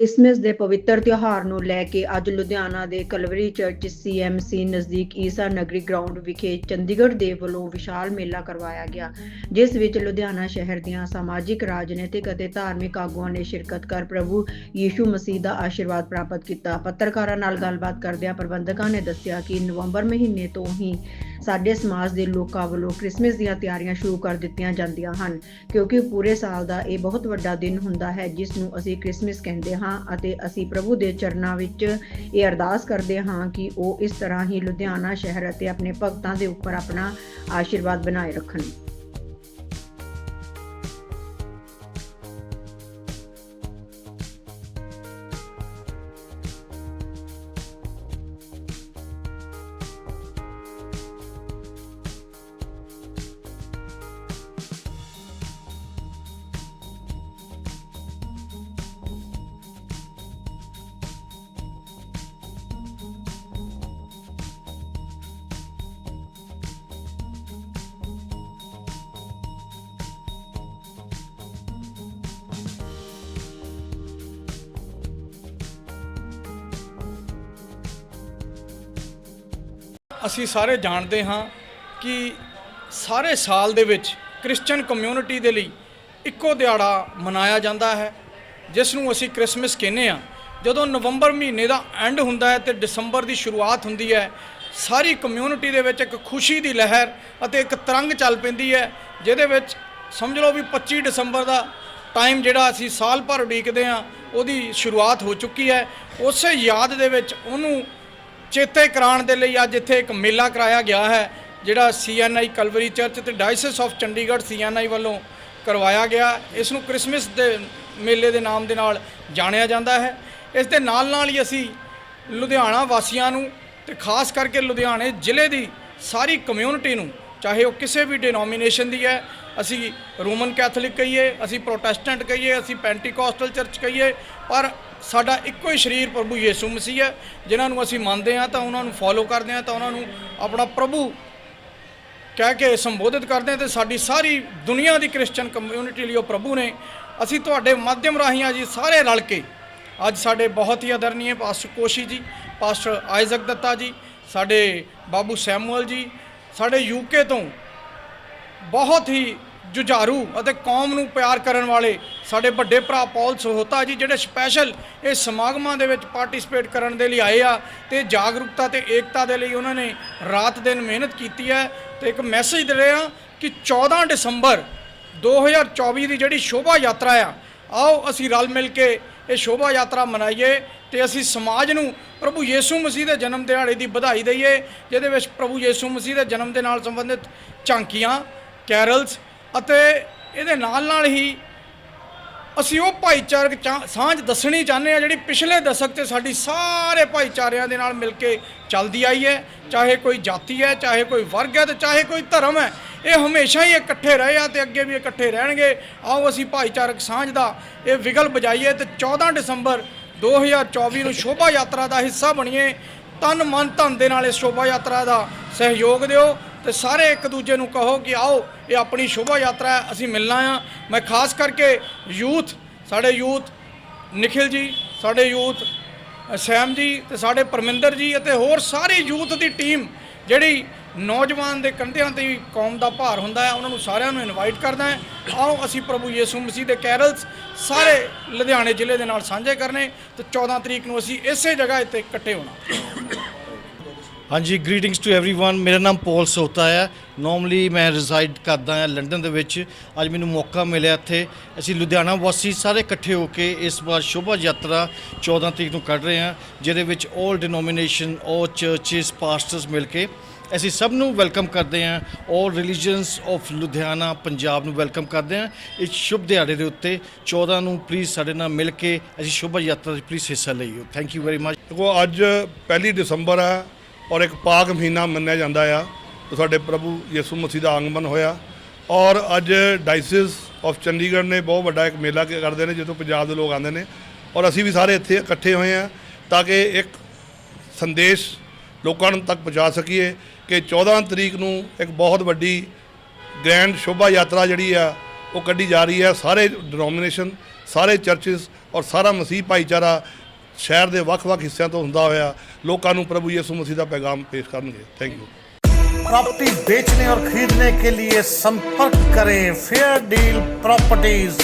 Christmas ਦੇ ਪਵਿੱਤਰ ਤਿਉਹਾਰ ਨੂੰ ਲੈ ਕੇ ਅੱਜ ਲੁਧਿਆਣਾ ਦੇ ਕਲਵਰੀ ਚਰਚ ਸੀਐਮਸੀ ਨਜ਼ਦੀਕ ਈਸਾ ਨਗਰੀ ਗਰਾਊਂਡ ਵਿਖੇ ਚੰਡੀਗੜ੍ਹ ਦੇ ਵੱਲੋਂ ਵਿਸ਼ਾਲ ਮੇਲਾ ਕਰਵਾਇਆ ਗਿਆ, ਜਿਸ ਵਿੱਚ ਲੁਧਿਆਣਾ ਸ਼ਹਿਰ ਦੀਆਂ ਸਮਾਜਿਕ, ਰਾਜਨੀਤਿਕ ਅਤੇ ਧਾਰਮਿਕ ਆਗੂਆਂ ਨੇ ਸ਼ਿਰਕਤ ਕਰ ਪ੍ਰਭੂ ਯੀਸ਼ੂ ਮਸੀਹ ਦਾ ਆਸ਼ੀਰਵਾਦ ਪ੍ਰਾਪਤ ਕੀਤਾ। ਪੱਤਰਕਾਰਾਂ ਨਾਲ ਗੱਲਬਾਤ ਕਰਦਿਆਂ ਪ੍ਰਬੰਧਕਾਂ ਨੇ ਦੱਸਿਆ ਕਿ ਨਵੰਬਰ ਮਹੀਨੇ ਤੋਂ ਹੀ ਸਾਡੇ ਸਮਾਜ ਦੇ ਲੋਕਾਂ ਵੱਲੋਂ ਕ੍ਰਿਸਮਸ ਦੀਆਂ ਤਿਆਰੀਆਂ ਸ਼ੁਰੂ ਕਰ ਦਿੱਤੀਆਂ ਜਾਂਦੀਆਂ ਹਨ, ਕਿਉਂਕਿ ਪੂਰੇ ਸਾਲ ਦਾ ਇਹ ਬਹੁਤ ਵੱਡਾ ਦਿਨ ਹੁੰਦਾ ਹੈ, ਜਿਸ ਨੂੰ ਅਸੀਂ ਕ੍ਰਿਸਮਸ ਕਹਿੰਦੇ ਹਾਂ ਅਤੇ ਅਸੀਂ ਪ੍ਰਭੂ ਦੇ ਚਰਨਾਂ ਵਿੱਚ ਇਹ ਅਰਦਾਸ ਕਰਦੇ ਹਾਂ ਕਿ ਉਹ ਇਸ ਤਰ੍ਹਾਂ ਹੀ ਲੁਧਿਆਣਾ ਸ਼ਹਿਰ ਅਤੇ ਆਪਣੇ ਭਗਤਾਂ ਦੇ ਉੱਪਰ ਆਪਣਾ ਆਸ਼ੀਰਵਾਦ ਬਣਾਏ ਰੱਖਣ। ਅਸੀਂ ਸਾਰੇ ਜਾਣਦੇ ਹਾਂ ਕਿ ਸਾਰੇ ਸਾਲ ਦੇ ਵਿੱਚ ਕ੍ਰਿਸਚੀਅਨ ਕਮਿਊਨਿਟੀ ਦੇ ਲਈ ਇੱਕੋ ਦਿਹਾੜਾ ਮਨਾਇਆ ਜਾਂਦਾ ਹੈ, ਜਿਸ ਨੂੰ ਅਸੀਂ ਕ੍ਰਿਸਮਸ ਕਹਿੰਦੇ ਆ ਜਦੋਂ ਨਵੰਬਰ ਮਹੀਨੇ ਦਾ ਐਂਡ ਹੁੰਦਾ ਹੈ ਤੇ ਦਸੰਬਰ ਦੀ ਸ਼ੁਰੂਆਤ ਹੁੰਦੀ ਹੈ, ਸਾਰੀ ਕਮਿਊਨਿਟੀ ਦੇ ਵਿੱਚ ਇੱਕ ਖੁਸ਼ੀ ਦੀ ਲਹਿਰ ਅਤੇ ਇੱਕ ਤਰੰਗ ਚੱਲ ਪੈਂਦੀ ਹੈ, ਜਿਹਦੇ ਵਿੱਚ ਸਮਝ ਲਓ ਵੀ 25 ਦਸੰਬਰ ਦਾ ਟਾਈਮ ਜਿਹੜਾ ਅਸੀਂ ਸਾਲ ਭਰ ਉਡੀਕਦੇ ਆ ਉਹਦੀ ਸ਼ੁਰੂਆਤ ਹੋ ਚੁੱਕੀ ਹੈ। ਉਸੇ ਯਾਦ ਦੇ ਵਿੱਚ ਉਹਨੂੰ ਚੇਤੇ ਕਰਾਉਣ ਦੇ ਲਈ ਅੱਜ ਇੱਥੇ ਇੱਕ ਮੇਲਾ ਕਰਾਇਆ ਗਿਆ ਹੈ, ਜਿਹੜਾ ਸੀਐਨਆਈ ਕਲਵਰੀ ਚਰਚ ਤੇ ਡਾਇਸਿਸ ਆਫ ਚੰਡੀਗੜ੍ਹ ਸੀਐਨਆਈ ਵੱਲੋਂ ਕਰਵਾਇਆ ਗਿਆ। ਇਸ ਨੂੰ ਕ੍ਰਿਸਮਸ ਦੇ ਮੇਲੇ ਦੇ ਨਾਮ ਦੇ ਨਾਲ ਜਾਣਿਆ ਜਾਂਦਾ ਹੈ। ਇਸ ਦੇ ਨਾਲ ਨਾਲ ਹੀ ਅਸੀਂ ਲੁਧਿਆਣਾ ਵਾਸੀਆਂ ਨੂੰ ਤੇ ਖਾਸ ਕਰਕੇ ਲੁਧਿਆਣੇ ਜ਼ਿਲ੍ਹੇ ਦੀ ਸਾਰੀ ਕਮਿਊਨਿਟੀ ਨੂੰ ਚਾਹੇ ਉਹ ਕਿਸੇ ਵੀ ਡਿਨੋਮੀਨੇਸ਼ਨ ਦੀ ਹੈ, ਅਸੀਂ ਰੋਮਨ ਕੈਥੋਲਿਕ ਕਹੀਏ, ਅਸੀਂ ਪ੍ਰੋਟੈਸਟੈਂਟ ਕਹੀਏ, ਅਸੀਂ ਪੈਂਟੀਕੋਸਟਲ ਚਰਚ ਕਹੀਏ, ਪਰ ਸਾਡਾ ਇੱਕੋ ਹੀ ਸਰੀਰ ਪ੍ਰਭੂ ਯੀਸ਼ੂ ਮਸੀਹ ਹੈ, ਜਿਨ੍ਹਾਂ ਨੂੰ ਅਸੀਂ ਮੰਨਦੇ ਹਾਂ ਤਾਂ ਉਹਨਾਂ ਨੂੰ ਫੋਲੋ ਕਰਦੇ ਹਾਂ, ਤਾਂ ਉਹਨਾਂ ਨੂੰ ਆਪਣਾ ਪ੍ਰਭੂ ਕਹਿ ਕੇ ਸੰਬੋਧਿਤ ਕਰਦੇ ਹਾਂ ਤੇ ਸਾਡੀ ਸਾਰੀ ਦੁਨੀਆ ਦੀ ਕ੍ਰਿਸਚੀਅਨ ਕਮਿਊਨਿਟੀ ਲਈ ਉਹ ਪ੍ਰਭੂ ਨੇ। ਅਸੀਂ ਤੁਹਾਡੇ ਮਾਧਿਅਮ ਰਾਹੀਂ ਆ ਜੀ ਸਾਰੇ ਰਲ ਕੇ, ਅੱਜ ਸਾਡੇ ਬਹੁਤ ਹੀ ਆਦਰਨੀय ਪਾਸਟਰ ਕੋਸ਼ੀ ਜੀ, ਪਾਸਟਰ ਆਇਜ਼ਕ ਦੱਤਾ ਜੀ, ਸਾਡੇ ਬਾਬੂ ਸੈਮੂਅਲ ਜੀ ਸਾਡੇ ਯੂਕੇ ਤੋਂ ਬਹੁਤ ਹੀ ਜੁਝਾਰੂ ਅਤੇ ਕੌਮ ਨੂੰ ਪਿਆਰ ਕਰਨ ਵਾਲੇ ਸਾਡੇ ਵੱਡੇ ਭਰਾ ਪੌਲ ਸਹੋਤਾ ਜੀ, ਜਿਹੜੇ ਸਪੈਸ਼ਲ ਇਹ ਸਮਾਗਮਾਂ ਦੇ ਵਿੱਚ ਪਾਰਟਿਸਿਪੇਟ ਕਰਨ ਦੇ ਲਈ ਆਏ ਆ ਤੇ ਜਾਗਰੂਕਤਾ ਤੇ ਏਕਤਾ ਦੇ ਲਈ ਉਹਨਾਂ ਨੇ ਰਾਤ ਦਿਨ ਮਿਹਨਤ ਕੀਤੀ ਹੈ ਤੇ ਇੱਕ ਮੈਸੇਜ ਦੇ ਰਹੇ ਆ ਕਿ 14 ਦਸੰਬਰ 2024 ਦੀ ਜਿਹੜੀ ਸ਼ੋਭਾ ਯਾਤਰਾ ਆ, ਆਓ ਅਸੀਂ ਰਲ ਮਿਲ ਕੇ ਇਹ ਸ਼ੋਭਾ ਯਾਤਰਾ ਮਨਾਈਏ ਤੇ ਅਸੀਂ ਸਮਾਜ ਨੂੰ ਪ੍ਰਭੂ ਯੀਸ਼ੂ ਮਸੀਹ ਦੇ ਜਨਮ ਦਿਹਾੜੇ ਦੀ ਵਧਾਈ ਦਈਏ, ਜਿਹਦੇ ਵਿੱਚ ਪ੍ਰਭੂ ਯੀਸ਼ੂ ਮਸੀਹ ਦੇ ਜਨਮ ਦੇ ਨਾਲ ਸੰਬੰਧਿਤ ਝਾਂਕੀਆਂ, ਕੈਰਲਸ ਅਤੇ ਇਹਦੇ ਨਾਲ ਨਾਲ ਹੀ ਅਸੀਂ ਉਹ ਭਾਈਚਾਰਕ ਚਾ- ਸਾਂਝ ਦੱਸਣੀ ਚਾਹੁੰਦੇ ਆ ਜਿਹੜੀ ਪਿਛਲੇ ਦਸ਼ਕ ਤੇ ਸਾਡੀ ਸਾਰੇ ਭਾਈਚਾਰਿਆਂ ਦੇ ਨਾਲ ਮਿਲ ਕੇ ਚੱਲਦੀ ਆਈ ਹੈ, ਚਾਹੇ ਕੋਈ ਜਾਤੀ ਹੈ, ਚਾਹੇ ਕੋਈ ਵਰਗ ਹੈ ਤੇ ਚਾਹੇ ਕੋਈ ਧਰਮ ਹੈ। ਇਹ ਹਮੇਸ਼ਾ ਹੀ ਇਕੱਠੇ ਰਹੇ ਆ ਤੇ ਅੱਗੇ ਵੀ ਇਕੱਠੇ ਰਹਿਣਗੇ। ਆਓ ਅਸੀਂ ਭਾਈਚਾਰਕ ਸਾਂਝ ਦਾ ਇਹ ਵਿਗਲ ਬਜਾਈਏ ਤੇ 14 ਦਸੰਬਰ 2024 ਨੂੰ ਸ਼ੋਭਾ ਯਾਤਰਾ ਦਾ ਹਿੱਸਾ ਬਣੀਏ। ਤਨ ਮਨ ਧਨ ਦੇ ਨਾਲ ਇਸ ਸ਼ੋਭਾ ਯਾਤਰਾ ਦਾ ਸਹਿਯੋਗ ਦਿਓ ਤੇ ਸਾਰੇ ਇੱਕ ਦੂਜੇ ਨੂੰ ਕਹੋ ਕਿ ਆਓ, ਇਹ ਆਪਣੀ ਸ਼ੋਭਾ ਯਾਤਰਾ ਅਸੀਂ ਮਿਲਣਾ ਆ। ਮੈਂ ਖਾਸ ਕਰਕੇ ਯੂਥ, ਸਾਡੇ ਯੂਥ ਨikhil ਜੀ, ਸਾਡੇ ਯੂਥ ਸੈਮ ਜੀ ਤੇ ਸਾਡੇ ਪਰਮਿੰਦਰ ਜੀ ਅਤੇ ਹੋਰ ਸਾਰੇ ਯੂਥ ਦੀ ਟੀਮ ਜਿਹੜੀ ਨੌਜਵਾਨ ਦੇ ਕੰਧਿਆਂ ਤੇ ਹੀ ਕੌਮ ਦਾ ਭਾਰ ਹੁੰਦਾ ਹੈ, ਉਹਨਾਂ ਨੂੰ ਸਾਰਿਆਂ ਨੂੰ ਇਨਵਾਈਟ ਕਰਦਾ ਹੈ। ਆਓ ਅਸੀਂ ਪ੍ਰਭੂ ਯੀਸ਼ੂ ਮਸੀਹ ਦੇ ਕੈਰਲਸ ਸਾਰੇ ਲੁਧਿਆਣੇ ਜ਼ਿਲ੍ਹੇ ਦੇ ਨਾਲ ਸਾਂਝੇ ਕਰਨੇ ਤੇ 14 ਤਰੀਕ ਨੂੰ ਅਸੀਂ ਇਸੇ ਜਗ੍ਹਾ ਇੱਥੇ ਇਕੱਠੇ ਹੋਣਾ। ਹਾਂਜੀ ਗ੍ਰੀਟਿੰਗਸ ਟੂ एवरीवन ਮੇਰਾ ਨਾਮ ਪੌਲ ਸੋਤਾ ਹੈ ਨਾਰਮਲੀ ਮੈਂ ਰੈਜ਼ਾਈਡ ਕਰਦਾ ਹਾਂ ਲੰਡਨ ਦੇ ਵਿੱਚ ਅੱਜ ਮੈਨੂੰ ਮੌਕਾ ਮਿਲਿਆ ਇੱਥੇ ਅਸੀਂ ਲੁਧਿਆਣਾ ਵਾਸੀ ਸਾਰੇ ਇਕੱਠੇ ਹੋ ਕੇ ਇਸ ਵਾਰ ਸ਼ੋਭਾ ਯਾਤਰਾ 14 ਤਰੀਕ ਨੂੰ ਕੱਢ ਰਹੇ ਹਾਂ ਜਿਹਦੇ ਵਿੱਚ 올 ਡਿਨੋਮੀਨੇਸ਼ਨ 올 ਚਰਚਸ ਪਾਸਟਰਸ ਮਿਲ ਕੇ ਅਸੀਂ ਸਭ ਨੂੰ ਵੈਲਕਮ ਕਰਦੇ ਹਾਂ 올 ਰਿਲੀਜੀਅਨਸ ਆਫ ਲੁਧਿਆਣਾ ਪੰਜਾਬ ਨੂੰ ਵੈਲਕਮ ਕਰਦੇ ਹਾਂ ਇਸ ਸ਼ੁਭ ਦਿਹਾੜੇ ਦੇ ਉੱਤੇ 14 ਨੂੰ ਪਲੀਜ਼ ਸਾਡੇ ਨਾਲ ਮਿਲ ਕੇ ਅਸੀਂ ਸ਼ੋਭਾ ਯਾਤਰਾ 'ਚ ਪਲੀਜ਼ ਹਿੱਸਾ ਲਈਓ ਥੈਂਕ ਯੂ ਵੈਰੀ ਮਚ ਦੇਖੋ ਅੱਜ ਪਹਿਲੀ ਦਸੰਬਰ ਹੈ ਔਰ ਇੱਕ ਪਾਕ ਮਹੀਨਾ ਮੰਨਿਆ ਜਾਂਦਾ ਆ ਸਾਡੇ ਪ੍ਰਭੂ ਯਿਸੂ ਮਸੀਹ ਦਾ ਆਗਮਨ ਹੋਇਆ। ਔਰ ਅੱਜ ਡਾਈਸਿਸ ਆਫ ਚੰਡੀਗੜ੍ਹ ਨੇ ਬਹੁਤ ਵੱਡਾ ਇੱਕ ਮੇਲਾ ਕਰਦੇ ਨੇ ਜਦੋਂ ਪੰਜਾਬ ਦੇ ਲੋਕ ਆਉਂਦੇ ਨੇ। ਔਰ ਅਸੀਂ ਵੀ ਸਾਰੇ ਇੱਥੇ ਇਕੱਠੇ ਹੋਏ ਆ ਤਾਂ ਕਿ ਇੱਕ ਸੰਦੇਸ਼ ਲੋਕਾਂ ਨੂੰ ਤੱਕ ਪਹੁੰਚਾ ਸਕੀਏ ਕਿ 14 ਤਰੀਕ ਨੂੰ ਇੱਕ ਬਹੁਤ ਵੱਡੀ ਗ੍ਰੈਂਡ ਸ਼ੋਭਾ ਯਾਤਰਾ ਜਿਹੜੀ ਆ, ਉਹ ਕੱਢੀ ਜਾ ਰਹੀ ਹੈ ਸਾਰੇ ਡਿਨੋਮੀਨੇਸ਼ਨ, ਸਾਰੇ ਚਰਚਸ ਔਰ ਸਾਰਾ ਮਸੀਹ ਭਾਈਚਾਰਾ ਸ਼ਹਿਰ ਦੇ ਵੱਖ-ਵੱਖ ਹਿੱਸਿਆਂ ਤੋਂ ਹੁੰਦਾ ਹੋਇਆ ਲੋਕਾਂ ਨੂੰ ਪ੍ਰਭੂ ਯਿਸੂ ਮਸੀਹ ਦਾ ਪੈਗਾਮ ਪੇਸ਼ ਕਰਨਗੇ ਥੈਂਕ ਯੂ प्रॉपर्टी बेचने और खरीदने के लिए संपर्क करें फेयर डील प्रॉपर्टीज